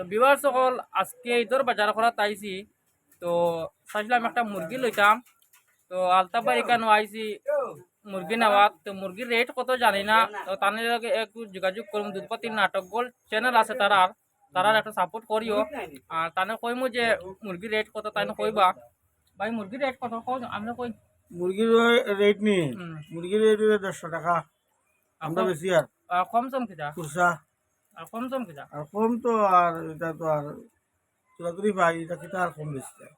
তো বিবার সকল আজকে ঈদর বাজার করা তাইছি তো চাইছিলাম একটা মুরগি লইতাম। তো আলতাবার এখানে আইছি মুরগি নেওয়া তো মুরগির রেট কত জানি না। তো তাদের লগে একটু যোগাযোগ করুন। দুধপাতি নাটক গোল চ্যানেল আছে তারার তারার একটা সাপোর্ট করিও। আর তানে কইমু যে মুরগির রেট কত তাই কইবা। ভাই মুরগির রেট কত? কই আমরা কই। মুরগির রেট নি। মুরগির রেট দেড়শো টাকা। আমরা বেশি আর। কম সম কিটা কুরসা। কম সম কিটা আর কম তো আর এটা তো আর চুরাতুরি পাই এটা কিতা আর কম বেশি যায়।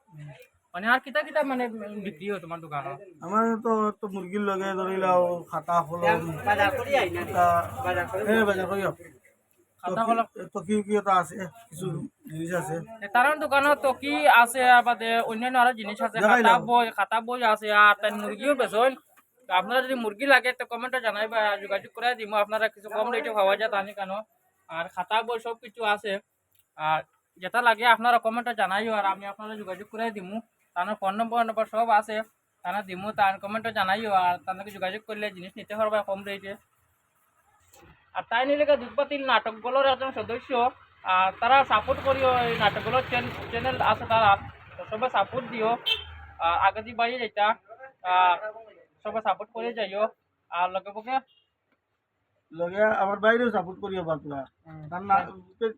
মানে আর কিটা কিটা মানে বিক্রি হয় তোমার দোকানত? আমার তো তো মুরগির লগে ধরি লাও খাতা কলম কিতা এ বাজার করি খাতা কলম? তো কি কি এটা আছে কিছু জিনিস আছে। টকি আছে বাদে অন্যান্য আরও জিনিস আছে খাতা বই খাতা বই আছে আর তাই মুরগিও আপনারা যদি মুরগি লাগে তো কমেন্টে জানাইবা যোগাযোগ করে দিব আপনারা কিছু কম রেটে পাওয়া যায় তানি কেন? আর খাতা বই সব কিছু আছে। আর যেটা লাগে আপনারা কমেন্টে জানাইও আর আমি আপনারা যোগাযোগ করে দিমু। তার ফোন নম্বর নম্বর সব আছে। তারা দিমু, তার কমেন্টে জানাইও আর তাদেরকে যোগাযোগ করলে জিনিস নিতে পারবা কম রেটে আর তাই নিলে দুধপাতির নাটকগুলোর একজন সদস্য, আর তারা সাপোর্ট করিও এই নাটকগুলোর চ্যানেল আছে তারা। সবাই সাপোর্ট দিও। আর আগে দিয়ে বাড়িয়ে আর সবাই সাপোর্ট করে যাইও। আর লগে পক্ষে লগে আমার বাইরেও সাপোর্ট করি আবার তোরা নাম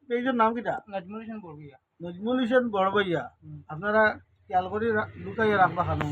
পেজের নাম কিটা? নজমুল হোসেন বড়বইয়া নজমুল হোসেন বড়বইয়া আপনারা খেয়াল করে লুকাইয়া রাখবা খানো